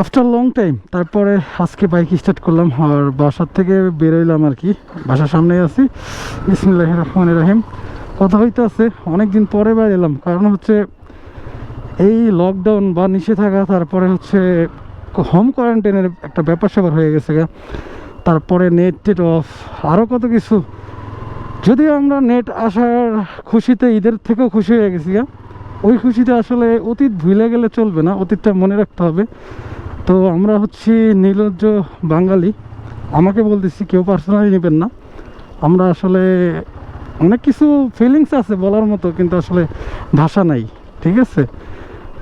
After long time তারপরে আজকে bike start করলাম, আর বাসার থেকে বেরোইলাম আর কি। বাসার সামনেই আছি। বিসমিল্লাহ রহমান রহিম। কথা হইতে আছে অনেকদিন পরে এলাম কারণ হচ্ছে এই লকডাউন বা নিষেধাজ্ঞা, তারপরে হচ্ছে হোম কোয়ারেন্টাইনের একটা ব্যাপার স্যাপার হয়ে গেছে গা। তারপরে নেট টেট অফ আরও কত কিছু। যদিও আমরা নেট আসার খুশিতে, ঈদের থেকেও খুশি হয়ে গেছি গা। ওই খুশিতে আসলে অতীত ভুলে গেলে চলবে না, অতীতটা মনে রাখতে হবে। তো আমরা হচ্ছি নির্লজ্জ বাঙালি। আমাকে বলতেছি, কেউ পার্সোনালি নেবেন না। আমরা আসলে অনেক কিছু ফিলিংস আছে বলার মতো, কিন্তু আসলে ভাষা নাই, ঠিক আছে?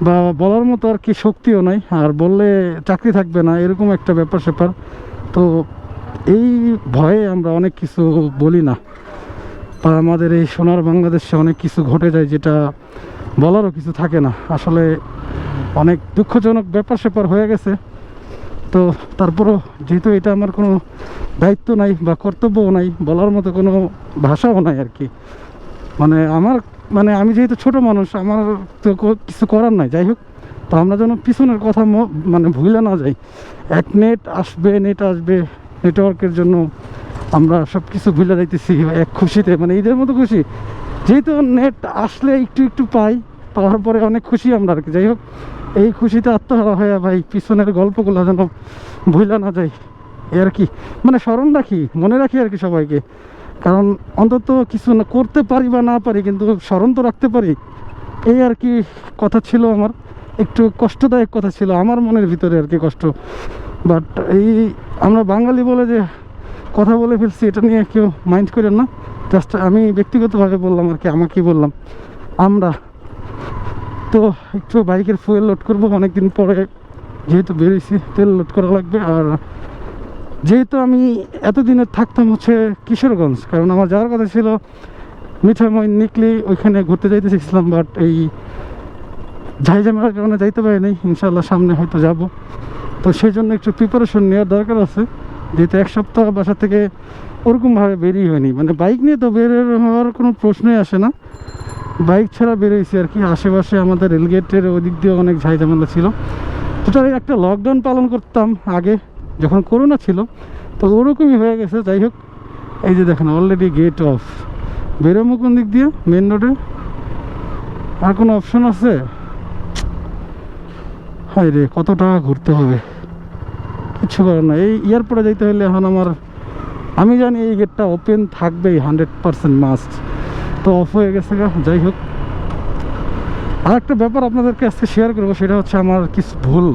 বা বলার মতো আর কি শক্তিও নাই, আর বললে চাকরি থাকবে না, এরকম একটা ব্যাপার স্যাপার। তো এই ভয়ে আমরা অনেক কিছু বলি না। বা আমাদের এই সোনার বাংলাদেশে অনেক কিছু ঘটে যায় যেটা বলারও কিছু থাকে না। আসলে অনেক দুঃখজনক ব্যাপার স্যাপার হয়ে গেছে। তো তারপরও যেহেতু এটা আমার কোনো দায়িত্ব নাই বা কর্তব্যও নাই, বলার মতো কোনো ভাষাও নাই আর কি। মানে আমার মানে আমি যেহেতু ছোট মানুষ, আমার তো কিছু করার নাই। যাই হোক, তো আমরা যেন পিছনের কথা মানে ভুলে না যাই। এক নেট আসবে নেট আসবে, নেটওয়ার্কের জন্য আমরা সব কিছু ভুলে যাইতেছি, এক খুশিতে। মানে ঈদের মতো খুশি। যেহেতু নেট আসলে একটু একটু পাই পাওয়ার পরে অনেক খুশি আমরা আর কি। যাই হোক, এই খুশিতে আত্মহারা হয়ে ভাই, পিছনের গল্পগুলো যেন ভুলে না যায় এই আর কি মানে স্মরণ রাখি, মনে রাখি আর কি সবাইকে। কারণ অন্তত কিছু না, করতে পারি বা না পারি, কিন্তু স্মরণ তো রাখতে পারি। এই আর কি কথা ছিল আমার, একটু কষ্টদায়ক কথা ছিল, আমার মনের ভিতরে আর কি কষ্ট। বাট এই আমরা বাঙালি বলে যে কথা বলে ফেলছি, এটা নিয়ে কেউ মাইন্ড করেন না। জাস্ট আমি ব্যক্তিগতভাবে বললাম আর কি, আমাকেই বললাম। আমরা তো একটু বাইকের ফুয়েল লোড করব, অনেকদিন পরে যেহেতু বেরিয়েছি, তেল লোড করা লাগবে। আর যেহেতু আমি এতদিনে থাকতাম হচ্ছে কিশোরগঞ্জ, কারণ আমার যাওয়ার কথা ছিল মিঠাময় নিকলি, ওইখানে ঘুরতে যাইতে চেয়েছিলাম বাট এই ঝাইঝামেলার কারণে যাইতে পারি নাই। ইনশাল্লাহ সামনে হয়তো যাব। তো সেই জন্য একটু প্রিপারেশন নেওয়ার দরকার আছে। যেহেতু এক সপ্তাহ বাসা থেকে ওরকমভাবে বেরিয়ে হয়নি। মানে বাইক নিয়ে তো বের হওয়ার কোনো প্রশ্নই আসে না। বাইক ছাড়া বেরোইছি আর কি। আশেপাশে আমাদের রেলগেটের ওদিক দিয়ে অনেক ঝাইঝামেলা ছিল। টোটালি একটা লকডাউন পালন করতাম আগে, যখন করোনা ছিল। তো ওরকমই হয়ে গেছে। যাই হোক, এই যে দেখেন অলরেডি গেট অফ বেরোবো কোন দিক দিয়ে? মেন রোডে আর কোনো অপশন আছে? হায় রে কত টাকা ঘুরতে হবে। কিচ্ছু করার না এই এয়ারপোর্টে যাইতে হলে এখন আমার, আমি জানি এই গেটটা ওপেন থাকবেই হান্ড্রেড পারসেন্ট মাস্ট তো অফ হয়ে গেছে যাই হোক। আর একটা ব্যাপার আপনাদেরকে আজকে শেয়ার করব, সেটা হচ্ছে আমার কিছু ভুল।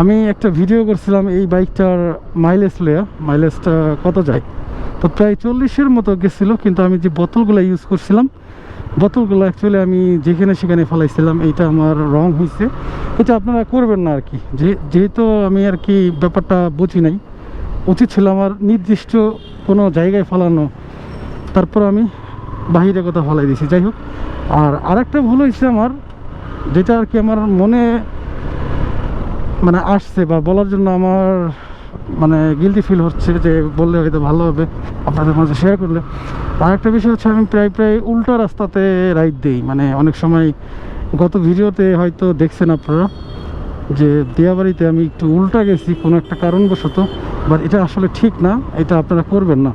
আমি একটা ভিডিও করছিলাম এই বাইকটার মাইলেজ লেয়া মাইলেজটা কত যায়? তো প্রায় চল্লিশের মতো গেছিল, কিন্তু আমি যে বোতলগুলো ইউজ করছিলাম, বোতলগুলো অ্যাকচুয়ালি আমি যেখানে সেখানে ফেলাইছিলাম, এইটা আমার রং হয়েছে এটা আপনারা করবেন না আর কি যেহেতু আমি আর কি ব্যাপারটা বুঝি নাই, উচিত ছিল আমার নির্দিষ্ট কোনো জায়গায় ফেলানো। তারপর আমি বাহিরে কথা ফলাই দিয়েছি যাই হোক, আর আরেকটা ভুল হয়েছে আমার, যেটা আর কি আমার মনে মানে আসছে বা বলার জন্য আমার মানে গিলটি ফিল হচ্ছে যে বললে হয়তো ভালো হবে আপনাদের মাঝে শেয়ার করলে। আর একটা বিষয় হচ্ছে আমি প্রায় প্রায় উল্টা রাস্তাতে রাইড দিই। মানে অনেক সময় গত ভিডিওতে হয়তো দেখছেন আপনারা যে দিয়াবাড়িতে আমি একটু উল্টা গেছি কোনো একটা কারণবশত বাট এটা আসলে ঠিক না, এটা আপনারা করবেন না।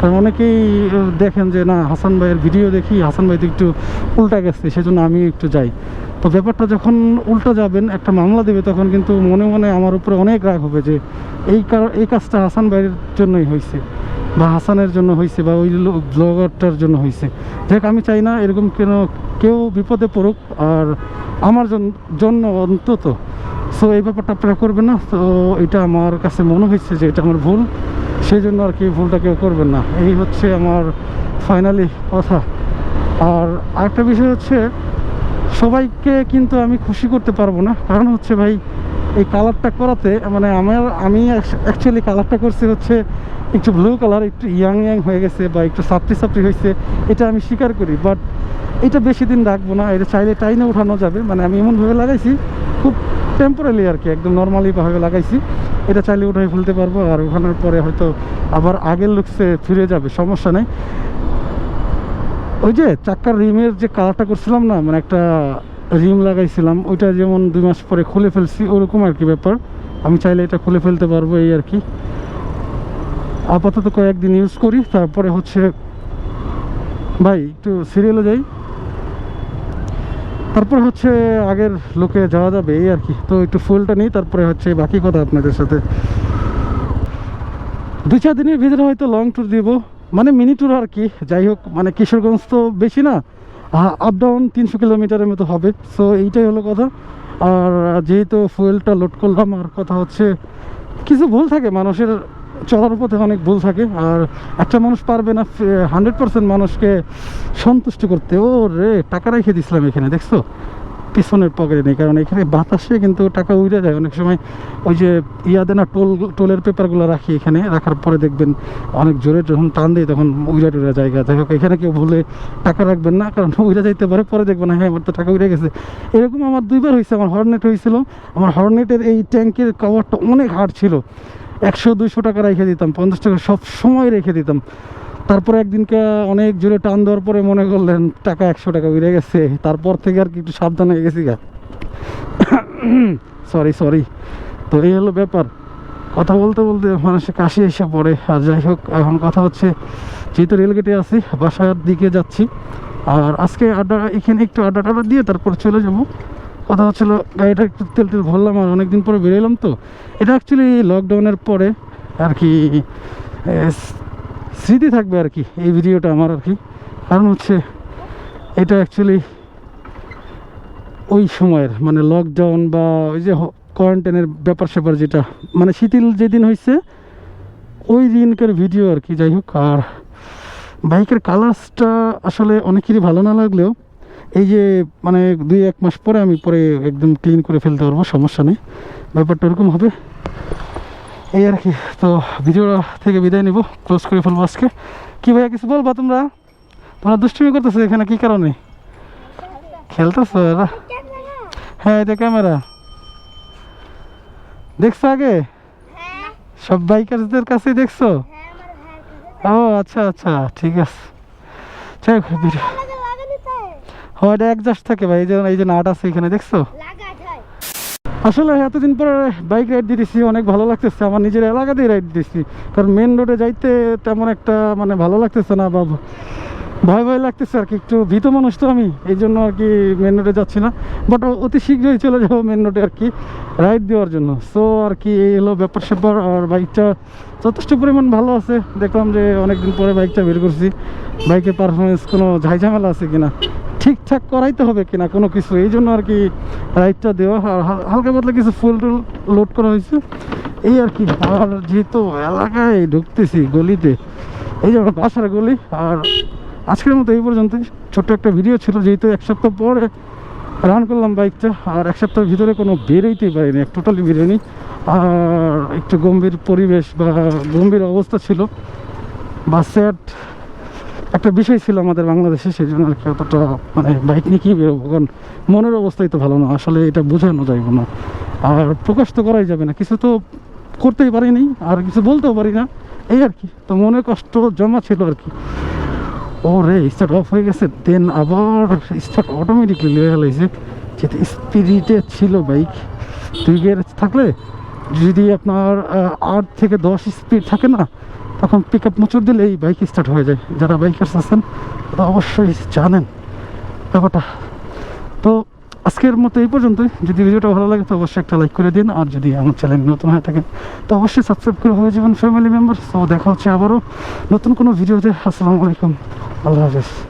কারণ অনেকেই দেখেন যে না, হাসান ভাইয়ের ভিডিও দেখি, হাসান ভাই তো একটু উল্টা গেছে, সেজন্য আমি একটু যাই। তো ব্যাপারটা যখন উল্টো যাবেন, একটা মামলা দেবে, তখন কিন্তু মনে মনে আমার উপরে অনেক রাগ হবে যে, এই কার- এই কাজটা হাসান ভাইয়ের জন্যই হয়েছে, বা হাসানের জন্য হয়েছে, বা ওই ব্লগারটার জন্য হয়েছে। দেখ, আমি চাই না এরকম কেন, কেউ বিপদে পড়ুক, আর আমার জন্য অন্তত। সো এই ব্যাপারটা আপনারা করবেন না। তো, এটা আমার কাছে মনে হয়েছে যে, এটা আমার ভুল। সেই জন্য আর কি ভুলটা কেউ করবেন না। এই হচ্ছে আমার ফাইনালি কথা। আর আরেকটা বিষয় হচ্ছে, সবাইকে কিন্তু আমি খুশি করতে পারব না। কারণ হচ্ছে ভাই, এই কালারটা করাতে মানে আমার, আমি অ্যাকচুয়ালি কালারটা করছি হচ্ছে একটু ব্লু কালার একটু ইয়াং ইয়াং হয়ে গেছে বা একটু সাপড়ি সাপড়ি হয়েছে, এটা আমি স্বীকার করি। বাট এটা বেশি দিন রাখব না, এটা চাইলে টাইনে উঠানো যাবে। মানে আমি এমনভাবে লাগাইছি, খুব টেম্পোরারি আর কি, একদম নর্মালিভাবে লাগাইছি। এটা চাইলে উঠাই ফেলতে পারব, আর ওখানের পরে হয়তো আবার আগের লুকসে ফিরে যাবে, সমস্যা নেই। ওই যে চাক্কার রিমের যে কালারটা করছিলাম না মানে একটা রিম লাগাইছিলাম, ওইটা যেমন দুই মাস পরে খুলে ফেলছি, ওরকম আর কি ব্যাপার। আমি চাইলে এটা খুলে ফেলতে পারব, এই আর কি। আপাতত কয়েকদিন ইউজ করি, তারপরে হচ্ছে, ভাই, একটু সিরিয়ালে যাই। তারপর হচ্ছে আগের লোকে যাওয়া যাবে, এই আর কি। তো একটু ফুলটা নিই, তারপরে হচ্ছে বাকি কথা আপনাদের সাথে। দুই চার দিনের ভিতরে হয়তো লং ট্যুর দিব। মানে মিনি ট্যুর আর কি, যাই হোক মানে কিশোরগঞ্জ তো বেশি না। আপ ডাউন তিনশো কিলোমিটারের মতো হবে। সো এইটাই হলো কথা। আর যেহেতু ফুয়েলটা লোড করলাম, আর কথা হচ্ছে, কিছু ভুল থাকে, মানুষের চলার পথে অনেক ভুল থাকে আর একটা মানুষ পারবে না হান্ড্রেড পার্সেন্ট মানুষকে সন্তুষ্ট করতে। ও রে টাকা রেখে দিছিলাম এখানে, দেখছ? পিছনের পকেটে নেই, কারণ এখানে বাতাসে কিন্তু টাকা উড়ে যায়। অনেক সময় ওই যে ইয়াদে না টোল, টোলের পেপারগুলো রাখি এখানে, রাখার পরে দেখবেন অনেক জোরে যখন টান দেয় তখন উড়ে টুড়ে জায়গা। যাই হোক, এখানে কেউ ভুলে টাকা রাখবেন না, কারণ উড়ে যাইতে পারে, পরে দেখবেন হ্যাঁ আমার তো টাকা উড়ে গেছে। এরকম আমার দুইবার হয়েছে আমার হর্নেট হয়েছিল আমার হর্নেটের এই ট্যাঙ্কের কভারটা অনেক হার্ড ছিল। একশো দুশো টাকা রেখে দিতাম, পঞ্চাশ টাকা সব সময় রেখে দিতাম। তারপরে একদিনকে অনেক জোরে টান দেওয়ার পরে মনে করলেন, টাকা একশো টাকা উড়ে গেছে। তারপর থেকে আর কি একটু সাবধান হয়ে গেছি গা। সরি সরি তো এই হলো ব্যাপার। কথা বলতে বলতে মানুষের কাশি এসে পড়ে। আর যাই হোক, এখন কথা হচ্ছে, যেহেতু রেলগেটে আছি, বাসার দিকে যাচ্ছি। আর আজকে আড্ডা, এখানে একটু আড্ডা টাড্ডা দিয়ে তারপর চলে যাব। কথা হচ্ছিল, গাড়িটা একটু তেল তেল ভরলাম আর অনেকদিন পরে বেরোলাম তো। এটা অ্যাকচুয়ালি লকডাউনের পরে আর কি স্মৃতি থাকবে আর কি এই ভিডিওটা আমার আর কি। কারণ হচ্ছে এটা অ্যাকচুয়ালি ওই সময়ের মানে লকডাউন বা ওই যে কোয়ারেন্টাইনের ব্যাপার স্যাপার যেটা মানে শিথিল যেদিন হয়েছে ওই দিনকার ভিডিও আর কি, যাই হোক। আর বাইকের কালার্সটা আসলে অনেকেরই ভালো না লাগলেও এই যে মানে দুই এক মাস পরে আমি পরে একদম ক্লিন করে ফেলতে পারব, সমস্যা নেই। ব্যাপারটা ওরকম হবে। এই আর কি, তো ভিডিও থেকে বিদায় নিব ক্লোজ করে ফেলব আজকে। কি ভাইয়া, কিছু বলবা তোমরা? তোমরা দুষ্টুমি করতেছো এখানে, কি কারণে? খেলতেছো এরা? হ্যাঁ এটা ক্যামেরা। দেখছ আগে? সব বাইকারদের কাছেই দেখছ? ও আচ্ছা আচ্ছা ঠিক আছে। হোক ভিডিও ও এটা একজাস্ট থাকে ভাই এই যে এই যে নাট আছে এখানে দেখছ? আসলে এতদিন পরে বাইক রাইড দিতেছি অনেক ভালো লাগতেছে আমার নিজের এলাকাতেই রাইড দিতেছি। কারণ মেন রোডে যাইতে তেমন একটা মানে ভালো লাগতেছে না বা ভয় ভয় লাগতেছে আর কি একটু ভীত মানুষ তো আমি এই জন্য আর কি মেন রোডে যাচ্ছি না। বাট অতি শীঘ্রই চলে যাব মেন রোডে আর কি রাইড দেওয়ার জন্য। সো আর কি এই হলো ব্যাপার স্যাপার আর বাইকটা যথেষ্ট পরিমাণ ভালো আছে। দেখলাম যে অনেকদিন পরে বাইকটা বের করছি। বাইকের পারফরমেন্স কোনো ঝাইঝামেলা আছে কিনা? ঠিকঠাক করাইতে হবে কিনা কোনো কিছু, এই জন্য আর কি রাইডটা দেওয়া আর হালকা পাতলা কিছু ফুল টুল লোড করা হয়েছে। এই আর কি আর যেহেতু এলাকায় ঢুকতেছি গলিতে, এই যে বাসার গলি, আর আজকের মতো এই পর্যন্তই। ছোট্ট একটা ভিডিও ছিল, যেহেতু এক সপ্তাহ পরে রান করলাম বাইকটা আর এক সপ্তাহের ভিতরে কোনো বেরোইতেই পারিনি টোটালি বেরোয়নি। আর একটু গম্ভীর পরিবেশ বা গম্ভীর অবস্থা ছিল। বা স্যাড একটা বিষয় ছিল আমাদের বাংলাদেশে, সেই জন্য আর কি অতটা মানে বাইক নিয়ে কী বেরোবো কারণ মনের অবস্থাই তো ভালো না, আসলে এটা বোঝানো যাবে না। আর প্রকাশ তো করাই যাবে না, কিছু তো করতেই পারিনি আর কিছু বলতেও পারি না, এই আর কি, তো মনে কষ্ট জমা ছিল আর কি। ও রে স্টার্ট অফ হয়ে গেছে দেন আবার স্টার্ট অটোমেটিকলি লেগে গেছে যেহেতু স্পিরিটে ছিল বাইক দুই গিয়ার থাকলে যদি আপনার আট থেকে দশ স্পিড থাকে না তখন পিক আপ মোচড় দিলে এই বাইক স্টার্ট হয়ে যায়। যারা বাইকার্স আছেন, তারা অবশ্যই জানেন ব্যাপারটা। তো আজকের মতো এই পর্যন্তই। যদি ভিডিওটা ভালো লাগে, তো অবশ্যই একটা লাইক করে দিন। আর যদি আমার চ্যানেল নতুন হয়ে থাকেন, তো অবশ্যই সাবস্ক্রাইব করে হয়ে যাবেন ফ্যামিলি মেম্বার তো দেখা হচ্ছে আবারও নতুন কোনো ভিডিওতে। আসসালামু আলাইকুম। আল্লাহ হাফেজ।